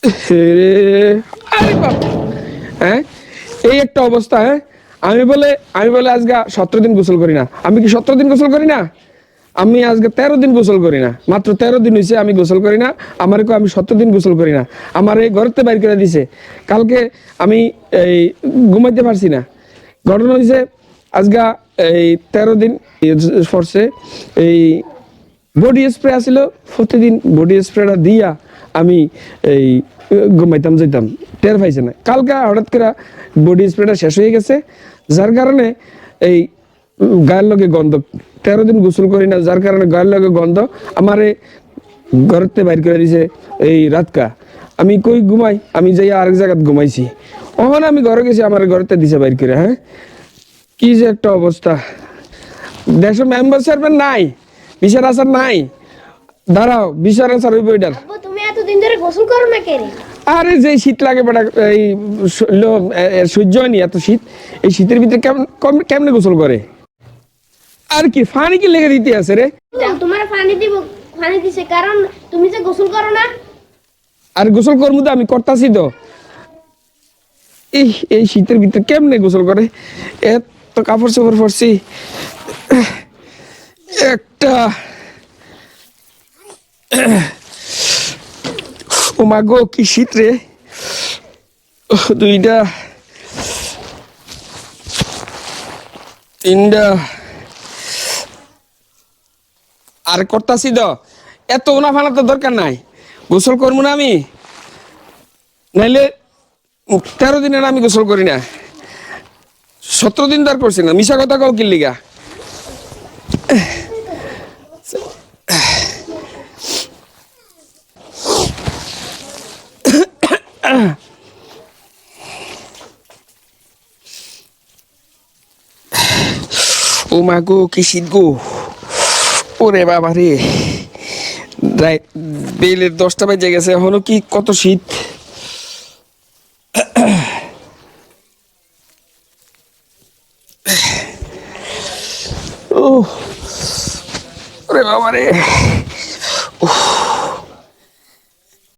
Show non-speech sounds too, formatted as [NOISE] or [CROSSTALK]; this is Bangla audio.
[LAUGHS] এই একটা অবস্থা হ্যাঁ? আমি বলে আমি বলে আজকে সতেরো দিন গোসল করি না। আমি কি সতেরো দিন গোসল করি না? আমি আজকে তেরো দিন গোসল করি না। মাত্র তেরো দিন হয়েছে আমি গোসল করি না, আমার আমি সতেরো দিন গোসল করি না। আমার এই ঘরতে বাইর করে দিছে। কালকে আমি এই ঘুমাইতে পারছি না। ঘটনা হয়েছে আজকে এই তেরো দিন পড়ছে, এই বডি স্প্রে আসিল, প্রতিদিন বডি স্প্রেটা দিয়া আমি এই, ঘুমাইতাম যেতাম টের পাইছে না। কালকে হঠাৎ করে বডি স্প্রেটা শেষ হয়ে গেছে। যার কারণে এই, গায়ের লগে গন্ধ, তেরো দিন গোসল করি না, যার কারণে গায়ের লগে গন্ধ আমারে ঘরতে বাইর করে দিছে এই রাতকা। আমি কই ঘুমাই? আমি যাই আরেক জায়গায় ঘুমাইছি। ওখানে আমি ঘরে গেছি, আমার ঘরতে দিছে বাইর করে হ্যাঁ? কি যে একটা অবস্থা। দেশের মেম্বার চেয়ারম্যান নাই। বিচার আচার নাই। দাঁড়াও বিচার আচার হইব এটার। আব্বু তুমি এতদিন ধরে গোসল করো না কে আরে যে শীত লাগে বেটা এই সহ্য হয়নি এত শীত। এই শীতের ভিতরে কেমন কেমনে গোসল করে? আর কি ফানি কি লেগে দিতে আছে রে? তোমার পানি দিব পানি দিছে কারণ তুমি যে গোসল করো না। আর গোসল করব তো আমি করতাছি তো। এই এই শীতের ভিতরে কেমনে গোসল করে? এত কাপড় চোপড় পরছি। একটা ও মা গো কি শীত রে? দুইটা, তিনটা। আর করতাছি তো, এত উনা ফানা তো দরকার নাই। গোসল করব না আমি। নাইলে তেরো দিনের আমি গোসল করি না। সতেরো দিন তার করছি না। মিশা কথা কও কিল্লিগা। ও মা গো কি শীত গো ওরে বাবা রে। বেলের দশটা বাজে গেছে, এখনও কি কত শীত [COUGHS] ও। ওরে বাবা রে।